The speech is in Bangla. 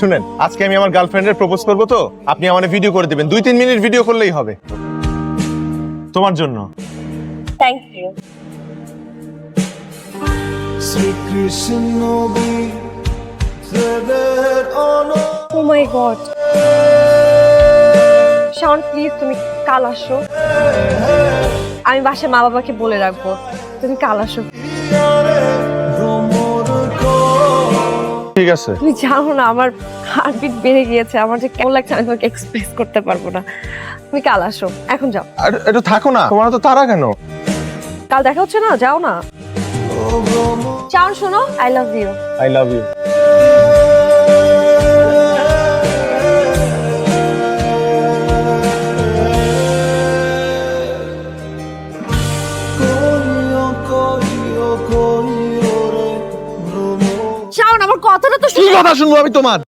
শুনেন, আজকে আমি আমার গার্লফ্রেন্ডের প্রপোজ করব তো, আপনি আমার ভিডিও করে দিবেন। দুই তিন মিনিট ভিডিও করলেই হবে। তোমার জন্য। Thank you Srikrishna Shaon please তুমি কাল আসো। আমি বাসায় মা বাবাকে বলে রাখব, তুমি কাল আসো। ঠিক আছে। তুমি জানো না আমার হার্টবিট বেড়ে গিয়েছে। আমার যে কেমন লাগছে আমি তোমাকে এক্সপ্রেস করতে পারব না। তুমি কাল আসো এখন যাও। আর একটু থাকো না তোমার তো তারা কেন? কাল দেখা হচ্ছে না যাও না। চাও শোনো I love you I love you কথাটা তো কি কথা শুনব আমি তোমার?